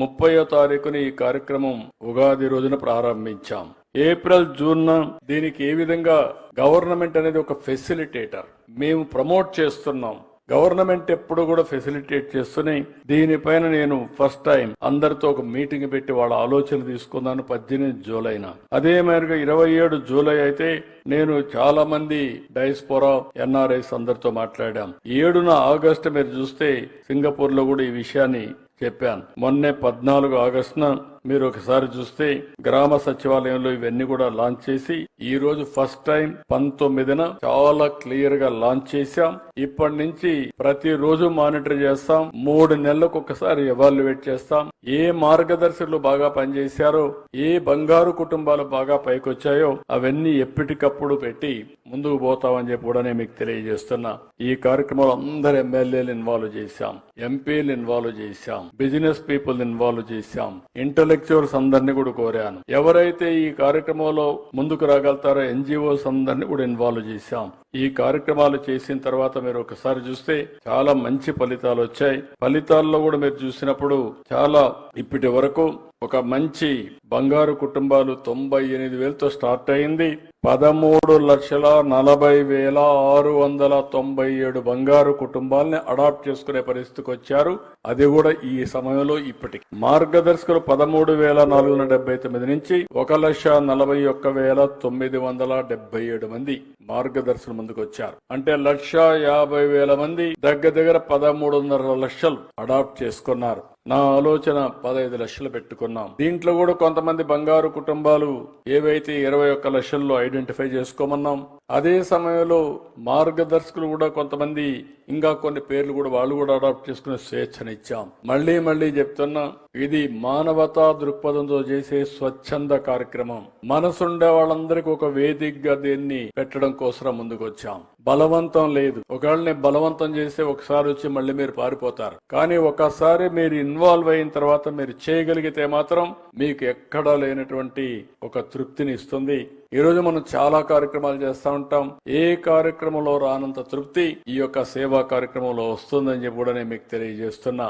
ముప్పయో తారీఖున ఈ కార్యక్రమం ఉగాది రోజున ప్రారంభించాం. ఏప్రిల్ జూన్ దీనికి ఏ విధంగా గవర్నమెంట్ అనేది ఒక ఫెసిలిటేటర్ మేము ప్రమోట్ చేస్తున్నాం. గవర్నమెంట్ ఎప్పుడు కూడా ఫెసిలిటేట్ చేస్తూనే దీనిపైన నేను ఫస్ట్ టైం అందరితో ఒక మీటింగ్ పెట్టి వాళ్ళ ఆలోచన తీసుకున్నాను పద్దెనిమిది జూలైన. అదే మేరకు ఇరవై ఏడు జూలై అయితే నేను చాలా మంది డైస్పోరా ఎన్ఆర్ఐస్ అందరితో మాట్లాడాం. ఏడున ఆగస్టు మీరు చూస్తే సింగపూర్లో కూడా ఈ విషయాన్ని చెప్పాను. మొన్నే పద్నాలుగు ఆగస్టున మీరు ఒకసారి చూస్తే గ్రామ సచివాలయంలో ఇవన్నీ కూడా లాంచ్ చేసి ఈ రోజు ఫస్ట్ టైం పంతొమ్మిదిన చాలా క్లియర్గా లాంచ్ చేశాం. ఇప్పటి నుంచి ప్రతి రోజు మానిటర్ చేస్తాం. మూడు నెలలకు ఒకసారి ఎవాల్యుయేట్ చేస్తాం. ఏ మార్గదర్శకులు బాగా పనిచేశారో ఏ బంగారు కుటుంబాలు బాగా పైకొచ్చాయో అవన్నీ ఎప్పటికప్పుడు పెట్టి ముందుకు పోతామని చెప్పి కూడా నేను మీకు తెలియజేస్తున్నా. ఈ కార్యక్రమంలో అందరు ఎమ్మెల్యేలు ఇన్వాల్వ్ చేశాం. ఎంపీలు ఇన్వాల్వ్ చేశాం. బిజినెస్ పీపుల్ ఇన్వాల్వ్ చేశాం. ఇంటలెక్చువల్స్ అందరినీ కూడా కోరాను. ఎవరైతే ఈ కార్యక్రమంలో ముందుకు రాగలుగుతారో ఎన్జిఓస్ అందరినీ కూడా ఇన్వాల్వ్ చేశాం. ఈ కార్యక్రమాలు చేసిన తర్వాత మీరు ఒకసారి చూస్తే చాలా మంచి ఫలితాలు వచ్చాయి. ఫలితాల్లో కూడా మీరు చూసినప్పుడు చాలా ఇప్పటి వరకు ఒక మంచి బంగారు కుటుంబాలు తొంభై ఎనిమిది వేలతో స్టార్ట్ అయింది. పదమూడు లక్షల నలభై వేల ఆరు వందల తొంభై ఏడు బంగారు కుటుంబాలని అడాప్ట్ చేసుకునే పరిస్థితికి వచ్చారు. అది కూడా ఈ సమయంలో ఇప్పటికి. మార్గదర్శకులు పదమూడు వేల నాలుగు వందల డెబ్బై తొమ్మిది నుంచి ఒక లక్ష నలభై ఒక్క వేల తొమ్మిది వందల డెబ్బై ఏడు మంది మార్గదర్శకులు ముందుకొచ్చారు. అంటే లక్ష యాభై వేల మంది దగ్గర దగ్గర పదమూడున్నర లక్షలు అడాప్ట్ చేసుకున్నారు. నా ఆలోచన పదహైదు లక్షలు పెట్టుకున్నాం. దీంట్లో కూడా కొంతమంది బంగారు కుటుంబాలు ఏవైతే ఇరవై ఒక్క లక్షల్లో ఐడెంటిఫై చేసుకోమన్నాం అదే సమయంలో మార్గదర్శకులు కూడా కొంతమంది ఇంకా కొన్ని పేర్లు కూడా వాళ్ళు కూడా అడాప్ట్ చేసుకునే స్వేచ్ఛనిచ్చాం మళ్ళీ మళ్ళీ చెప్తున్నా ఇది మానవతా దృక్పథంతో చేసే స్వచ్ఛంద కార్యక్రమం. మనసుండే వాళ్ళందరికీ ఒక వేదికగా దీన్ని పెట్టడం కోసం ముందుకొచ్చాం. బలవంతం లేదు. ఒకవేళ బలవంతం చేస్తే ఒకసారి వచ్చి మళ్ళీ మీరు పారిపోతారు. కానీ ఒకసారి మీరు ఇన్వాల్వ్ అయిన తర్వాత మీరు చేయగలిగితే మాత్రం మీకు ఎక్కడా లేనటువంటి ఒక తృప్తిని ఇస్తుంది. ఈ రోజు మనం చాలా కార్యక్రమాలు చేస్తూ ఉంటాం. ఏ కార్యక్రమంలో రానంత తృప్తి ఈ యొక్క సేవా కార్యక్రమంలో వస్తుందని చెప్పి కూడా నేను మీకు తెలియజేస్తున్నా.